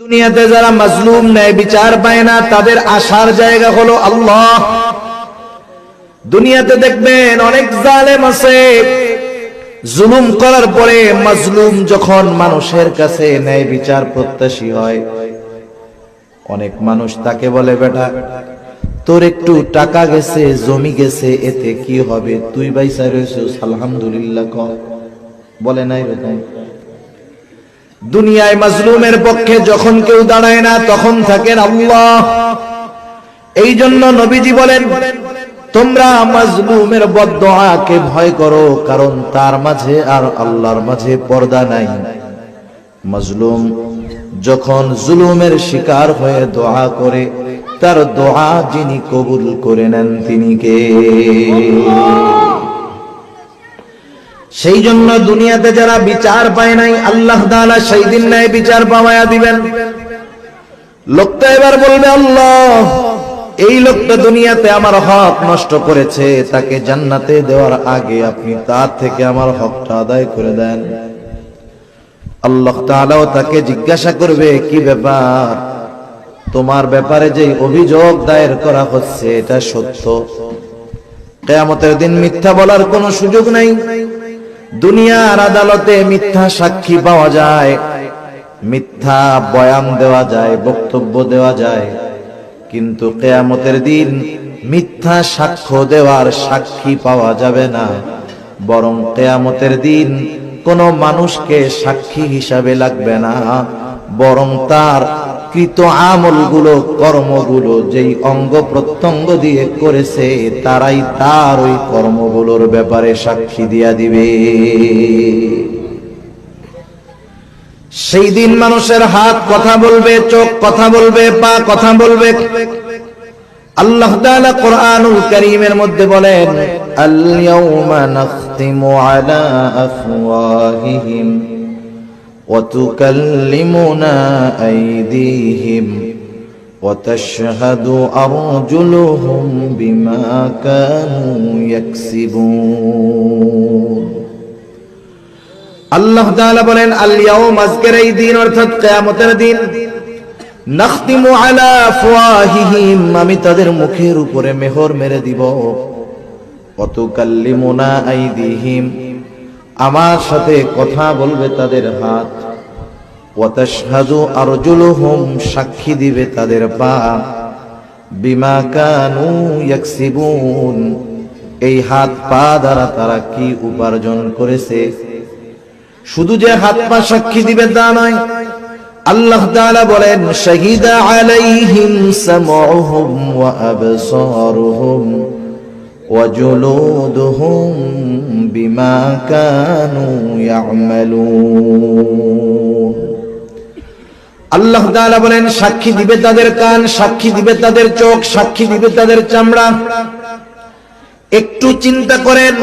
দুনিয়াতে যারা মাজলুম নেয়, বিচার পায় না, তাদের আসার জায়গা হলো আল্লাহ। দুনিয়াতে দেখবেন অনেক জালেম আছে। জুলুম করার পরে মাজলুম যখন মানুষের কাছে ন্যায় বিচার প্রত্যাশী হয়, অনেক মানুষ তাকে বলে, বেটা, তোর একটু টাকা গেছে, জমি গেছে, এতে কি হবে? তুই বাইসা রয়েছিস, আলহামদুলিল্লাহ বলে, নাই এরকম দুনিয়ায় মাজলুমের পক্ষে যখন কেউ দাঁড়ায় না, তখন থাকেন আল্লাহ। এই জন্য নবীজি বলেন, তোমরা মাজলুমের বদদোয়াকে ভয় করো, কারণ তার মাঝে আর আল্লাহর মাঝে পর্দা নাই। মাজলুম যখন জুলুমের শিকার হয়ে দোয়া করে, তার দোয়া যিনি কবুল করে নেন তিনি কে? সেই জন্য দুনিয়াতে যারা বিচার পায় নাই, আল্লাহ তাআলা সেই দিন নাই বিচার পাওয়া দিবেন। লোকটা এবার বলবে, আল্লাহ, এই লোকটা দুনিয়াতে আমার হক নষ্ট করেছে, তাকে জান্নাতে দেওয়ার আগে আপনি তার থেকে আমার হকটা আদায় করে দেন। আল্লাহ তাআলাও তাকে জিজ্ঞাসা করবে, কি ব্যাপার? তোমার ব্যাপারে যে অভিযোগ দায়ের করা হচ্ছে, এটা সত্য? কেয়ামতের দিন মিথ্যা বলার কোনো সুযোগ নাই? দুনিয়ার আদালতে মিথ্যা সাক্ষী পাওয়া যায়, মিথ্যা বয়ান দেওয়া যায়, বক্তব্য দেওয়া যায়। কিন্তু কেয়ামতের দিন মিথ্যা সাক্ষ্য দেওয়ার সাক্ষী পাওয়া যাবে না। বরং কেয়ামতের দিন কোনো মানুষকে সাক্ষী হিসাবে লাগবে না, বরং তার কৃত আমলগুলো, কর্মগুলো, যেই অঙ্গ প্রত্যঙ্গ দিয়ে করেছে, তারাই তার ওই কর্মগুলোর ব্যাপারে সাক্ষী দিয়া দিবে। সেই দিন মানুষের হাত কথা বলবে, চোখ কথা বলবে, পা কথা বলবে। আল্লাহ তাআলা কোরআনুল কারীমের মধ্যে বলেন আল ইয়াউমা নাখতিমু আলা আফওয়াহিহিম। ওয়া তুকাল্লিমুনা আইদিহিম وتشهد أرجلهم بما كانوا يكسبون আল্লাহ তাআলা বলেন আল ইয়াউম আজকের এই দিন অর্থাৎ কিয়ামতের দিন নাখতিমু আলা আফওয়াহিহিম আমি তাদের মুখের উপরে মেহর মেরে দিব অতুকাল্লিমুনা আইদিহিম আমার সাথে কথা বলবে তাদের হাত। ওয়াতাশহাদু আরজুলুহুম, সাক্ষী দিবে তাদের পা। বিমা কানু ইয়াকসিবুন, এই হাত পা দ্বারা তারা কি উপার্জন করেছে? শুধু যে হাত পা সাক্ষী দিবে তা নয়, আল্লাহ তাআলা বলেন, শাহিদা আলাইহিম সামউহুম ওয়া আবসারুহুম। জুলুদুহুম বিমা কানু ইয়ামালুন আল্লাহ তাআলা বলেন, সাক্ষী দিবে তাদের কান, সাক্ষী দিবে তাদের চোখ, সাক্ষী দিবে তাদের চামড়া। একটু চিন্তা করেন,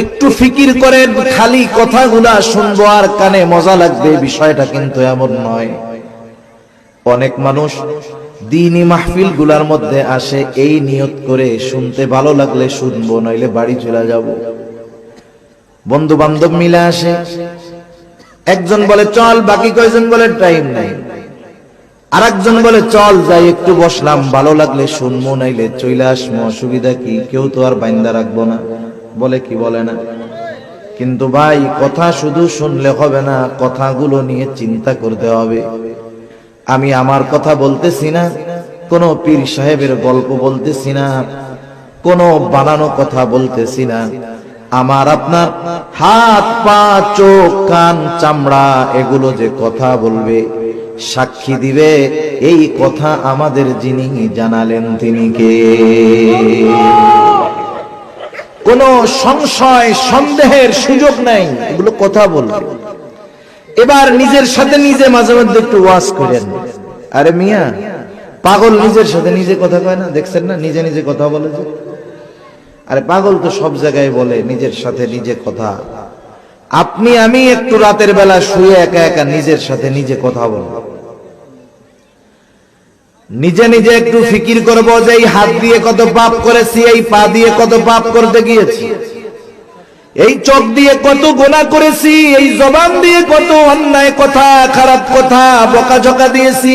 একটু ফিকির করেন, খালি কথাগুলা শুনব আর কানে মজা লাগবে বিষয়টা কিন্তু এমন নয়। অনেক মানুষ দিনী মাহফিলগুলার মধ্যে আসে এই নিয়ত করে শুনতে ভালো লাগলে শুনব, নইলে বাড়ি চলে যাব। বন্ধু বান্ধব মিলে আসে। একজন বলে, চল। বাকি কয়জন বলে, টাইম নাই। আর একজন বলে, চল, যাই, একটু বসলাম। ভালো লাগলে শুনব, নাইলে চলে আসব। অসুবিধা কি? কেউ তো আর বাইন্দা রাখব না। বলে কি বলে না। কিন্তু ভাই, কথা শুধু শুনলে হবে না, কথাগুলো নিয়ে চিন্তা করতে হবে। আমি আমার কথা বলতেছি না, কোন পীর সাহেবের গল্প বলতেছি না, কোন বানানো কথা বলতেছি না। আমার আপনার হাত, পা, চোখ, কান, চামড়া, এগুলো যে কথা বলবে, সাক্ষী দিবে, এই কথা আমাদের যিনি জানালেন তিনি কে? কোন সংশয়, সন্দেহের সুযোগ নাই, এগুলো কথা বলবে। এবার নিজের সাথে নিজে মাঝে মধ্যে একটু ওয়াজ করেন। আরে মিয়া, পাগল নিজের সাথে নিজে কথা কয় না? দেখছেন না? নিজে নিজে কথা বলে যে। আরে পাগল তো সব জায়গায় বলে, নিজের সাথে নিজে কথা। আপনি, আমি একটু রাতের বেলা শুয়ে একা একা নিজের সাথে নিজে কথা বলব নিজে নিজে একটু ফিকির করব যে এই হাত দিয়ে কত পাপ করেছি, এই পা দিয়ে কত পাপ করতে গিয়েছি। এই চোখ দিয়ে কত গোনা করেছি, এই জবান দিয়ে কত অন্যায় কথা, খারাপ কথা, বকাঝকা দিয়েছি।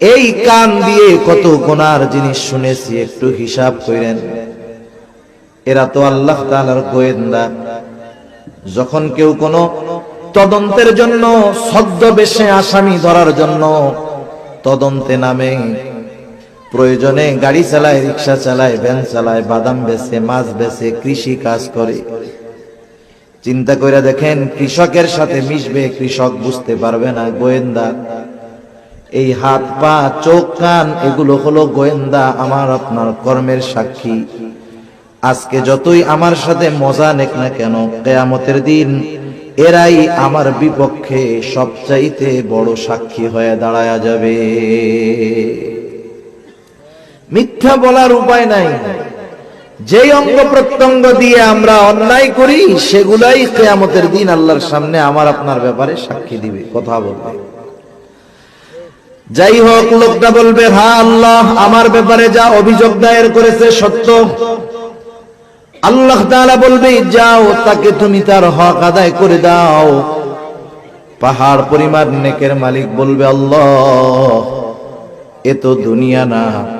এই কান দিয়ে কত গোনার জিনিস শুনেছি, একটু হিসাব করেন। এরা তো আল্লাহ তাআলার গোয়েন্দা। যখন কেউ কোনো তদন্তের জন্য ছদ্মবেশে আসামি ধরার জন্য তদন্তে নামে প্রয়োজনে গাড়ি চালায়, রিক্সা চালায়, ভ্যান চালায়, বাদাম বেচে, মাছ বেচে, কৃষি কাজ করে। চিন্তা করে দেখেন, কৃষকের সাথে মিশবে, কৃষক বুঝতে পারবে না, গোয়েন্দা। এই হাত, পা, চোখ, কান, এগুলো হলো গোয়েন্দা, আমার আপনার কর্মের সাক্ষী। আজকে যতই আমার সাথে মজা নেক না কেন, কেয়ামতের দিন এরাই আমার বিপক্ষে সবচাইতে বড় সাক্ষী হয়ে দাঁড়ায়া যাবে। মিথ্যা বলার উপায় নাই। যেই অঙ্গ প্রত্যঙ্গ দিয়ে আমরা অন্যায় করি, সেগুলাই কেয়ামতের দিন আল্লাহর সামনে আমার আপনার ব্যাপারে সাক্ষী দিবে, কথা বলবে। যাই হোক, লোকটা বলবে হ্যাঁ আল্লাহ, আমার ব্যাপারে যা অভিযোগ দায়ের করেছে সত্য। আল্লাহ তাআলা বলবে, যাও, তাকে তুমি তার হক আদায় করে দাও। পাহাড় পরিমাণ নেকের মালিক বলবে, আল্লাহ, এ তো দুনিয়া না।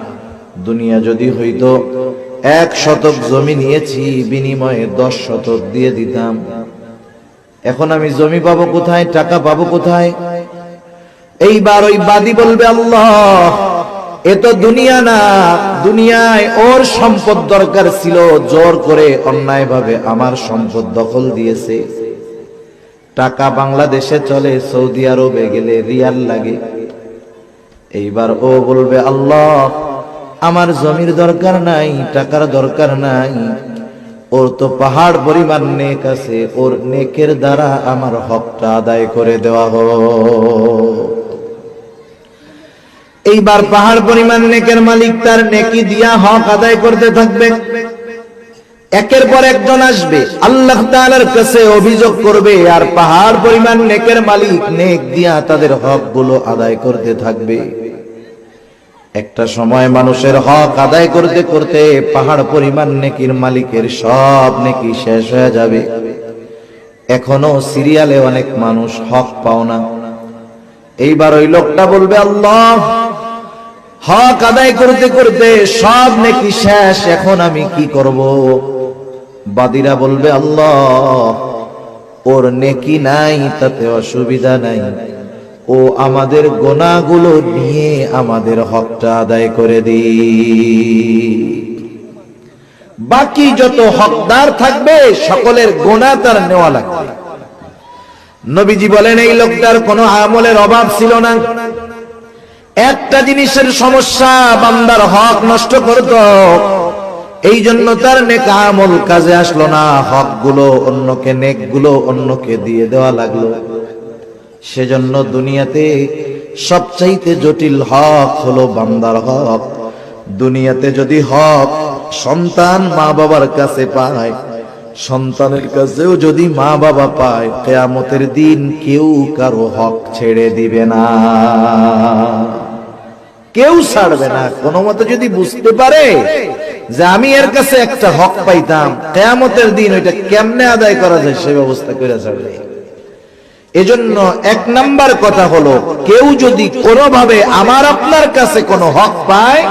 দুনিয়া যদি হইতো, এক শতক জমি নিয়েছি, বিনিময়ে দশ শতক দিয়ে দিতাম। এখন আমি জমি পাবো কোথায়, টাকা পাবো কোথায়? এইবার ওই বাদী বলবে, আল্লাহ, এ তো দুনিয়া না, দুনিয়ায় ওর সম্পদ দরকার ছিল, জোর করে অন্যায় ভাবে আমার সম্পদ দখল দিয়েছে। টাকা বাংলাদেশে চলে, সৌদি আরবে গেলে রিয়াল লাগে। এইবার ও বলবে, আল্লাহ আমার জমির দরকার নাই, টাকার দরকার নাই। ওর তো পাহাড় পরিমাণ নেক আছে, ওর নেকের দ্বারা আমার হকটা আদায় করে দেওয়া হোক। এইবার পাহাড় পরিমাণ নেকের মালিক তার নেকি দিয়া হক আদায় করতে থাকবে। একের পর একজন আসবে, আল্লাহ তাআলার কাছে অভিযোগ করবে, আর পাহাড় পরিমাণ নেকের মালিক নেক দিয়া তাদের হকগুলো আদায় করতে থাকবে। একটা সময় মানুষের হক আদায় করতে করতে পাহাড় পরিমাণ নেকির মালিকের সব নেকি শেষ হয়ে যাবে। এখনও সিরিয়ালে অনেক মানুষ হক পাও না। এইবার ওই লোকটা বলবে, আল্লাহ, হক আদায় করতে করতে সব নাকি শেষ, এখন আমি কি করব? বাদিরা বলবে, আল্লাহ, ওর নেকি নাই, তাতে অসুবিধা নাই। ও আমাদের গোনাগুলো নিয়ে আমাদের হকটা আদায় করে দি। বাকি যত হকদার থাকবে, সকলের গোনা তার নেওয়া লাগবে। নবীজি বলেন, এই লোকটার কোনো আমলের অভাব ছিল না। একটা জিনিসের সমস্যা, বান্দার হক নষ্ট করত। এই জন্য তার নেক আমল কাজে আসলো না। হকগুলো অন্যকে নেকগুলো অন্যকে দিয়ে দেওয়া লাগল। সেজন্য দুনিয়াতে সবচাইতে জটিল হক হলো বান্দার হক। দুনিয়াতে যদি হক সন্তান মা বাবার কাছে পায়, সন্তানের কাছেও যদি মা বাবা পায়, কেয়ামতের দিন কেউ কারও হক ছেড়ে দিবে না। কেউ ছাড়বে না। কোনো মতে যদি বুঝতে পারে যে আমি এর কাছে একটা হক পাইতাম, কেয়ামতের দিন ওইটা কেমনে আদায় করা যায় সে ব্যবস্থা করে ছাড়বে। এজন্য এক নাম্বার কথা হলো, কেউ যদি কোনোভাবে আমার আপনার কাছে কোনো হক পায়,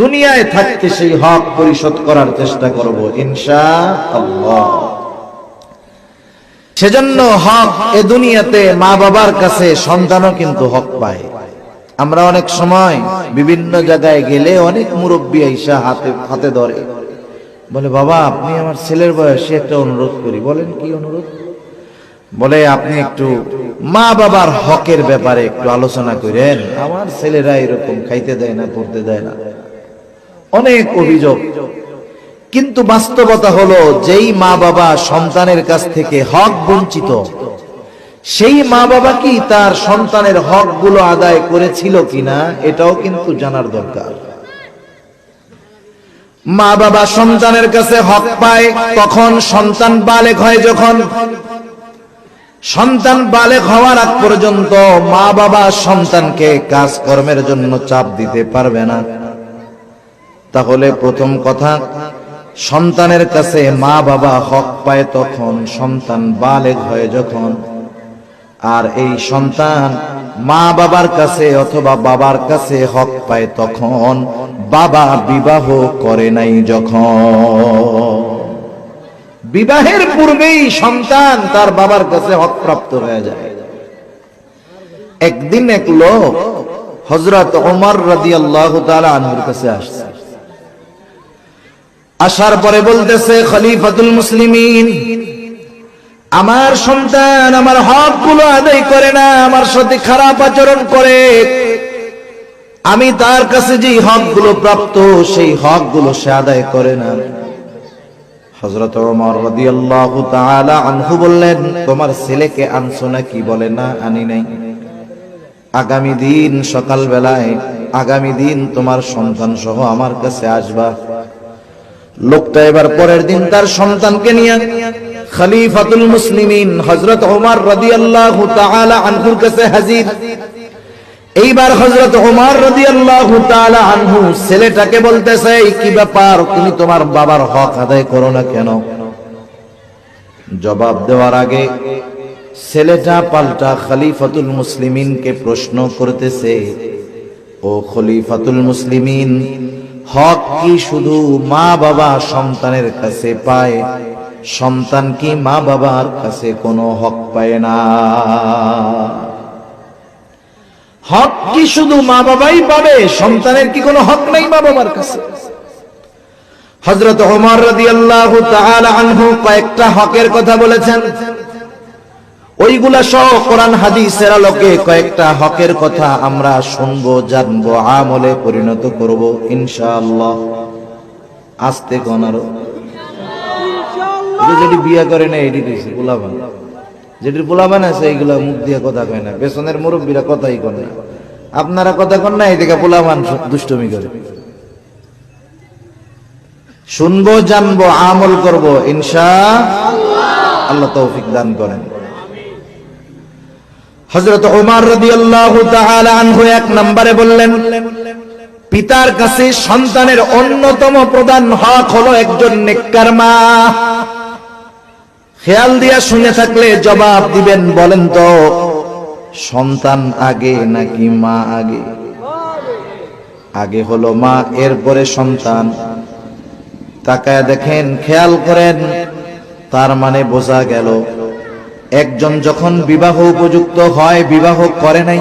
দুনিয়ায় থাকতে সেই হক পরিশোধ করার চেষ্টা করব ইনশা আল্লাহ সেজন্য হক এ দুনিয়াতে মা বাবার কাছে সন্তানও কিন্তু হক পায়। আমরা অনেক সময় বিভিন্ন জায়গায় গেলে অনেক মুরব্বী আইসা হাতে হাতে ধরে। বলে, বাবা, আপনি আমার ছেলের বয়সে একটা অনুরোধ করি। বলেন, কি অনুরোধ? বলে, আপনি একটু মা বাবার হকের ব্যাপারে একটু আলোচনা করেন। আমার ছেলেরা এরকম খাইতে দেয় না পড়তে দেয় না। অনেক অভিযোগ। কিন্তু বাস্তবতা হলো, যেই মা বাবা সন্তানের কাছ থেকে হক বঞ্চিত, সেই মা বাবা কি তার সন্তানের হকগুলো আদায় করেছিল কিনা, এটাও কিন্তু জানার দরকার। মা বাবা সন্তানের কাছে হক পায়, তখন সন্তান বালেক হয় যখন সন্তান বালেক হওয়ার আগ পর্যন্ত মা বাবা সন্তানকে কাজকর্মের জন্য চাপ দিতে পারবে না। তাহলে প্রথম কথা, সন্তানের কাছে মা বাবা হক পায় তখন সন্তান বালেগ হয় যখন। আর এই সন্তান মা বাবার কাছে অথবা বাবার কাছে হক পায় তখন বাবা বিবাহ করে নাই যখন। বিবাহের পূর্বেই সন্তান তার বাবার কাছে হক প্রাপ্ত হয়ে যায়। একদিন এক লোক হজরত ওমর রাদি আল্লাহ আনহুর কাছে আসছে। আসার পরে বলতেছে, খলিফাতুল মুসলিমিন, আমার সন্তান আমার হকগুলো আদায় করে না, আমার সাথে খারাপ আচরণ করে। আমি তার কাছে যে হকগুলো প্রাপ্ত, সেই হকগুলো সে আদায় করে না। হজরত ওমর রাদিয়াল্লাহু তাআলা আনহু বললেন, তোমার ছেলেকে আনছো নাকি? বলে, না, আনি নাই। আগামী দিন সকাল বেলায় আগামী দিন তোমার সন্তান সহ আমার কাছে আসবা। লোকটা এবার পরের দিন তার সন্তানকে নিয়ে খলিফাতুল মুসলিমিন হযরত ওমর রাদিয়াল্লাহু তাআলা আনহুর কাছে হাজির। এইবার হযরত ওমর রাদিয়াল্লাহু তাআলা আনহু ছেলেটাকে বলতেছে কি ব্যাপার? তুমি তোমার বাবার হক আদায় করো না কেন? জবাব দেওয়ার আগে ছেলেটা পাল্টা খলিফাতুল মুসলিমিনকে প্রশ্ন করতেছে, ও খলিফাতুল মুসলিমিন, হক কি শুধু মা বাবা সন্তানের কাছে পায়? সন্তান কি মা বাবার কাছে কোনো হক পায় না? হক কি শুধু মা বাবাই পাবে? সন্তানের কি কোনো হক নাই মা বাবার কাছে? হজরত ওমর তাআলা আনহু কয়েকটা হকের কথা বলেছেন। ওইগুলা সহ কোরআন হাদিসের আলোকে কয়েকটা হকের কথা আমরা শুনব জানব আমলে পরিণত করব ইনশাআল্লাহ। আস্তে কোন আরও যেটি বিয়া করে না এটি কইছে যেটির পোলাবান আছে, এইগুলা মুখ দিয়ে কথা কয় না। পেছনের মুরব্বীরা কথাই কন না। আপনারা কথা কন না এদিকে পোলাবান দুষ্টমি করে। শুনব, জানব, আমল করব, ইনশা আল্লাহ তৌফিক দান করেন। হজরত ওমর রাদিয়াল্লাহু তাআলা আনহু এক নম্বরে বললেন, পিতার কাছে সন্তানের অন্যতম প্রধান হক হলো একজন নেককার মা। খেয়াল দিয়া শুনে থাকলে জবাব দিবেন, বলেন তো, সন্তান আগে নাকি মা আগে? আগে হলো মা, এরপরে সন্তান। তাকায় দেখেন, খেয়াল করেন, তার মানে বোঝা গেল, একজন যখন বিবাহ উপযুক্ত হয়, বিবাহ করে নাই।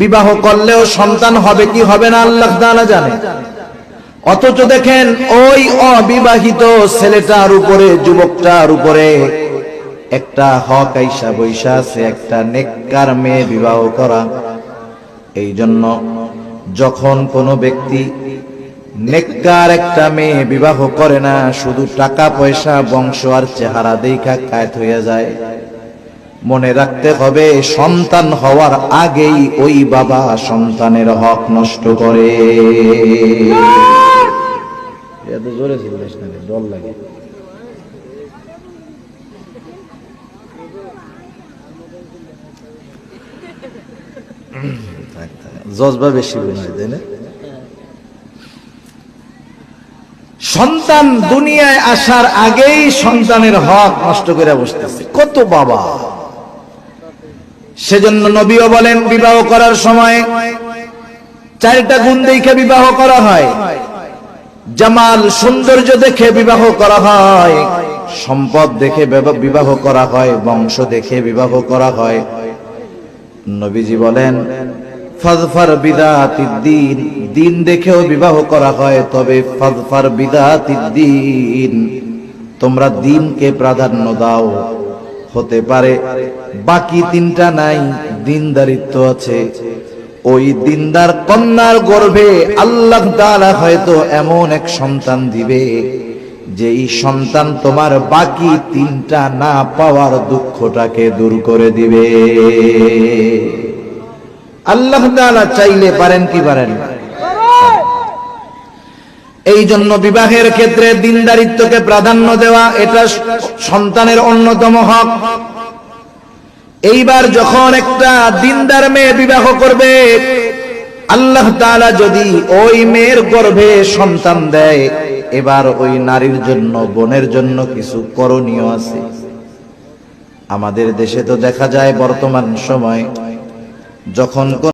বিবাহ করলেও সন্তান হবে কি হবে না, আল্লাহ জানে। অথচ দেখেন ওই অবিবাহিত ছেলেটার উপরে, যুবকটার উপরে একটা হক আইসা বৈশা আছে, একটা নেককার মেয়ে বিবাহ করা। এই জন্য যখন কোনো ব্যক্তি নেককার একটা মেয়ে বিবাহ করে না, শুধু টাকা পয়সা, বংশ আর চেহারা দেখা কায়ত হয়ে যায়। মনে রাখতে হবে, সন্তান হওয়ার আগেই ওই বাবা সন্তানের হক নষ্ট করে। এত জোরে চিল্লাস না ডর লাগে। জজবা বেশি হয় তাই না? সন্তান দুনিয়ায় আসার আগেই সন্তানের হক নষ্ট করে বসতেছে। কত বাবা। সেজন্য নবীও বলেন, বিবাহ করার সময় চারটা গুণ দেখে বিবাহ করা হয়। জামাল সৌন্দর্য দেখে বিবাহ করা হয়, সম্পদ দেখে বিবা- বিবাহ করা হয়, বংশ দেখে বিবাহ করা হয়। নবীজি বলেন, ফাজফার বিদাতিদ্দিন দিন। দেখেও বিবাহ করা হয়, তবে ফাজফার বিদাতিদ্দিন তোমরা দিনকে প্রাধান্য দাও। হতে পারে বাকি তিনটা নাই দিনদারিত্ব আছে। ওই দিনদার কন্যার গর্ভে আল্লাহ তাআলা হয়তো এমন এক সন্তান দিবে, যেই সন্তান তোমার বাকি তিনটা না পাওয়ার দুঃখটাকে দূর করে দিবে। আল্লাহ তাআলা চাইলে পারেন কি পারেন এই জন্য বিবাহের ক্ষেত্রে দিনদারিত্বকে প্রাধান্য দেওয়া এটা সন্তানের অন্যতম হক। এইবার যখন একটা দিনদার মেয়ে বিবাহ করবে, আল্লাহ তালা যদি ওই মেয়ের গর্ভে সন্তান দেয়, এবার ওই নারীর জন্য, বোনের জন্য কিছু করণীয় আছে। আমাদের দেশে তো দেখা যায় বর্তমান সময়, যখন